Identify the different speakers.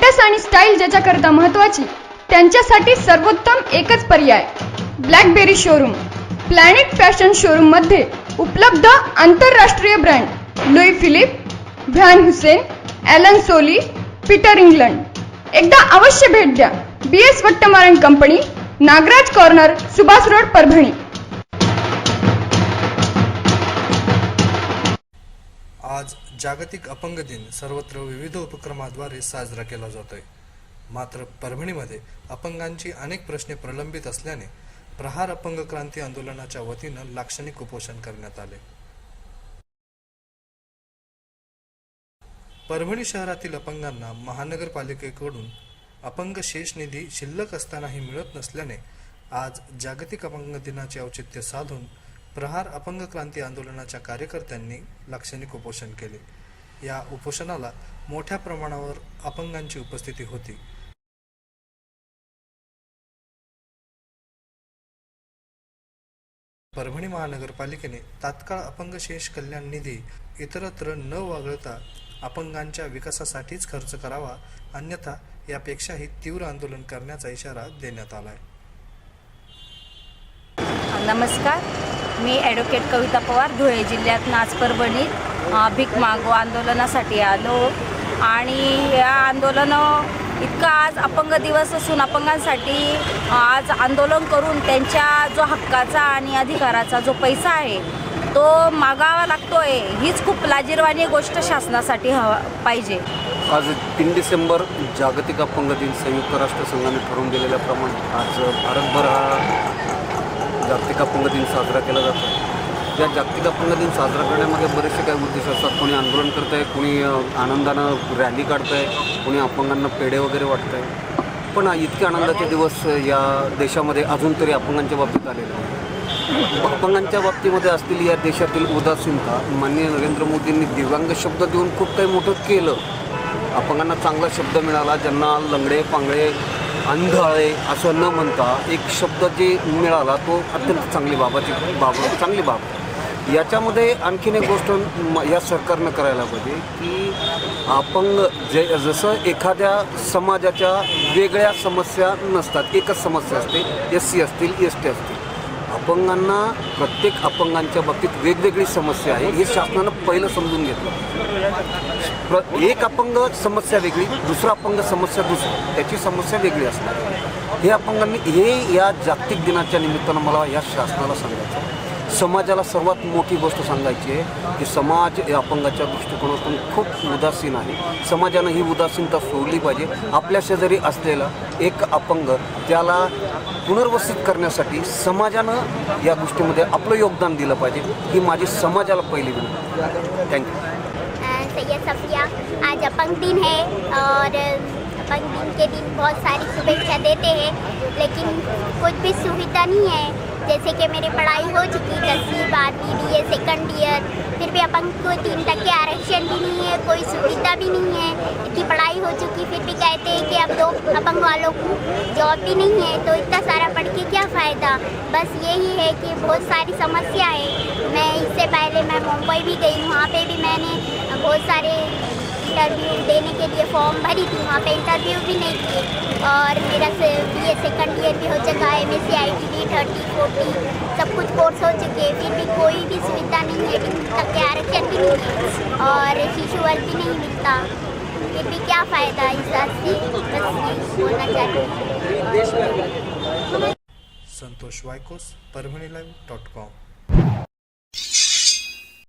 Speaker 1: Status आणि style ज्याच्याकरता महत्वाची त्यांच्यासाठी सर्वोत्तम एकच पर्याय ब्लॅकबेरी शोरूम. प्लॅनेट फॅशन शोरूममध्ये उपलब्ध आंतरराष्ट्रीय brand Louis Philippe Van Heusen Allen Solly Peter England. एकदा अवश्य भेट द्या. B S Vattamaran company Nagraj corner Subhash road Parbhani.
Speaker 2: आज जागतिक अपंग दिन सर्वत्र विविध उपक्रमाद्वारे साजरा केला जातोय. मात्र परभणीमध्ये अपंगांची अनेक प्रश्ने प्रलंबित असल्याने प्रहार अपंग क्रांती आंदोलनाच्या वतीनं लाक्षणिक उपोषण करण्यात आले. परभणी शहरातील अपंगांना महानगरपालिकेकडून अपंग शेष निधी शिल्लक असतानाही मिळत नसल्याने आज जागतिक अपंग दिनाचे औचित्य साधून प्रहार अपंग क्रांती आंदोलनाच्या कार्यकर्त्यांनी लाक्षणिक उपोषण केले. या उपोषणाला मोठ्या प्रमाणावर अपंगांची उपस्थिती होती. परभणी महानगरपालिकेने तात्काळ अपंग शेष कल्याण निधी इतरत्र न वगळता अपंगांच्या विकासासाठीच खर्च करावा अन्यथा यापेक्षाही तीव्र आंदोलन करण्याचा इशारा देण्यात आला आहे
Speaker 3: नमस्कार. मी ॲडव्होकेट कविता पवार धुळे जिल्ह्यात नाचपरभणीत भीक मागो आंदोलनासाठी आलो. आणि या आंदोलन इतका आज अपंग दिवस असून अपंगांसाठी आज आंदोलन करून त्यांच्या जो हक्काचा आणि अधिकाराचा जो पैसा आहे तो मागावा लागतोय. हीच खूप लाजीरवाणी गोष्ट शासनासाठी हवा पाहिजे.
Speaker 4: आज तीन डिसेंबर जागतिक अपंग दिन संयुक्त राष्ट्र संघाने ठरवून दिलेल्याप्रमाणे आज भारतभर हा जागतिक अपंग दिन साजरा केला जातो. या जागतिक अपंग दिन साजरा करण्यामागे बरेचसे काही उद्देश असतात. कोणी आंदोलन करत आहे कोणी आनंदानं रॅली काढत आहे कोणी अपंगांना पेढे वगैरे वाटत आहे पण इतके आनंदाचे दिवस या देशामध्ये अजून तरी अपंगांच्या बाबतीत आलेले आहेत. अपंगांच्या बाबतीमध्ये असलेली या देशातील उदासीनता माननीय नरेंद्र मोदींनी दिव्यांग शब्द देऊन खूप काही मोठं केलं. अपंगांना चांगला शब्द मिळाला ज्यांना लंगडे पांगळे अंधाळे असं न म्हणता एक शब्द जे मिळाला तो अत्यंत चांगली बाबाची बाब चांगली बाब. याच्यामध्ये आणखीन एक गोष्ट म- या सरकारनं करायला पाहिजे की अपंग जे जसं एखाद्या समाजाच्या वेगळ्या समस्या नसतात एकच समस्या असते एस सी असतील एस टी असतील. अपंगांना प्रत्येक अपंगांच्या बाबतीत वेगवेगळी समस्या आहे. हे शासनानं पहिलं समजून घेतलं. प्र एक अपंग समस्या वेगळी दुसरा अपंग समस्या दुसरी. त्याची समस्या वेगळी असणार हे अपंगांनी हे या जागतिक दिनाच्या निमित्तानं मला या शासनाला सांगायचं समाजाला सर्वात मोठी गोष्ट सांगायची आहे की समाज या अपंगाच्या दृष्टिकोनातून खूप उदासीन आहे. समाजानं ही उदासीनता सोडली पाहिजे. आपल्या शेजारी असलेला एक अपंग त्याला पुनर्वसित करण्यासाठी समाजानं या गोष्टीमध्ये आपलं योगदान दिलं पाहिजे. ही माझी समाजाला पहिली विनंती. थँक्यू
Speaker 5: सैयद सफिया आज अपंग दिन है और अपंग दिन के दिन बहुत सारी शुभेच्छा देते हैं लेकिन कुछ भी सुविधा नहीं है। जैसे कि मेरी पढ़ाई हो चुकी दसवीं बारहवीं बी ए सेकेंड ईयर फिर भी अपंग को तीन तक के आरक्षण भी नहीं है, कोई सुविधा भी नहीं है। इतनी पढ़ाई हो चुकी, फिर भी कहते हैं कि अब दो अपंग वालों को जॉब भी नहीं है तो इतना सारा पढ़ के क्या फ़ायदा? बस यही है कि बहुत सारी समस्या है। मैं इससे पहले मैं मुंबई भी गई वहाँ पर भी मैंने बहुत सारे इंटरव्यू देने के लिए फॉर्म भरी थी, वहाँ पे इंटरव्यू भी नहीं किए। और मेरा बी ए सेकेंड ईयर भी हो चुका है M S C I T D thirty forty सब कुछ कोर्स हो चुके हैं। फिर भी कोई भी सुविधा नहीं है तक के आरक्षण भी नहीं है। और वर्ग भी नहीं मिलता। फिर भी क्या फ़ायदा इस से? बस यही होना चाहिए
Speaker 2: Santosh Vaykos Parbhani live dot com